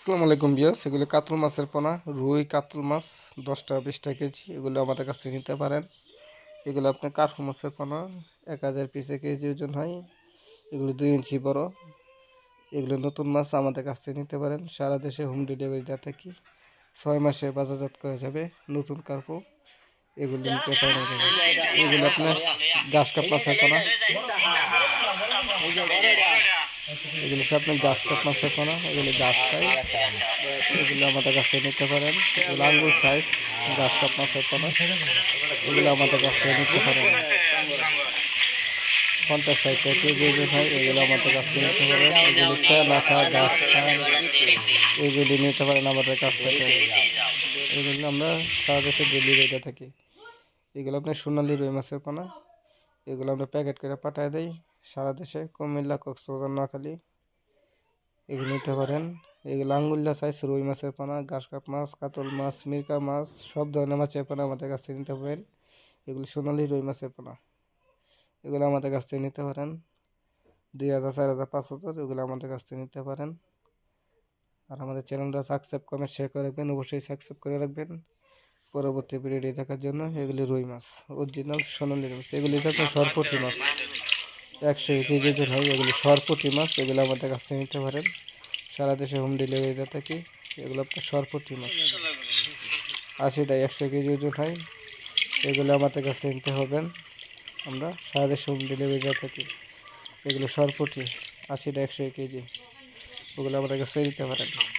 আসসালামু আলাইকুম বিয়াস এগুলো কাতল মাছের পোনা, রুই কাতল মাছ, দশটা বিশটা কেজি, এগুলো আমাদের কাছ নিতে পারেন। এগুলো আপনার কার্ফু মাছের পোনা, এক হাজার পিসে কেজি ওজন হয়। এগুলো দুই ইঞ্চি বড়। এগুলো নতুন মাছ আমাদের কাছ থেকে নিতে পারেন। সারা দেশে হোম ডেলিভারি দেওয়া থাকি। ছয় মাসে বাজারজাত করা যাবে। নতুন কার্পু, এগুলো নিতে পারেন। এগুলো আপনার গাছ কাপ মাছের এগুলো সব আপনার গাছ কাপ মাছের পোনা এগুলো গাছ খাই এগুলো আমাদের কাছে নিতে পারেন। এগুলো আঙ্গুর সাইজ গাছ কাপ মাছের পোনা এগুলো আমাদের কাছে নিতে পারেন। পঞ্চাশ ষাট কেজি হয়, এগুলো আমাদের কাছ থেকে নিতে পারেন। এগুলো তেলাখা গাছ এগুলি নিতে পারেন আমাদের কাছ থেকে। এগুলো আমরা সারা দেশে ডেলিভারিতে থাকি। এগুলো আপনার সোনালি রুই মাছের পোনা এগুলো আমরা প্যাকেট করে পাঠায় দেই। সারা দেশে কুমিল্লা, কক্সবাজার, নোয়াখালী এগুলো নিতে পারেন। এগুলো আঙ্গুল্লা সাইজ, রুই মাছের পানা, ঘাস কাপ মাছ, কাতল মাছ, মিরকা মাছ, সব ধরনের মাছের পানা আমাদের কাছ থেকে নিতে পারেন। এগুলো সোনালি রুই মাছের পানা। এগুলো আমাদের কাছ থেকে নিতে পারেন। দুই হাজার, চার হাজার, পাঁচ হাজার এগুলো আমাদের কাছ থেকে নিতে পারেন। আর আমাদের চ্যানেলটা সাবস্ক্রাইব, কমেন্ট শেয়ার করে রাখবেন। অবশ্যই সাবস্ক্রাইব করে রাখবেন। পরবর্তী ভিডিওটি দেখার জন্য এগুলি রুই মাছ, অরিজিনাল সোনালি মাছ। এগুলি হচ্ছে সরপটি মাছ। একশো কেজি ওজন হয়, এগুলি সরপটি মাছ, এগুলো আমাদের কাছ নিতে পারেন। সারা দেশে হোম ডেলিভারি থাকি, এগুলো আপনার সরপটি মাছ। আশিটা একশো কেজি ওজন হয়, এগুলো আমাদের কাছে নিতে হবেন। আমরা সারা দেশে হোম ডেলিভারি দিয়ে থাকি, এগুলো সরপটি আশিটা একশো কেজি ওগুলো আমাদের কাছে নিতে পারেন।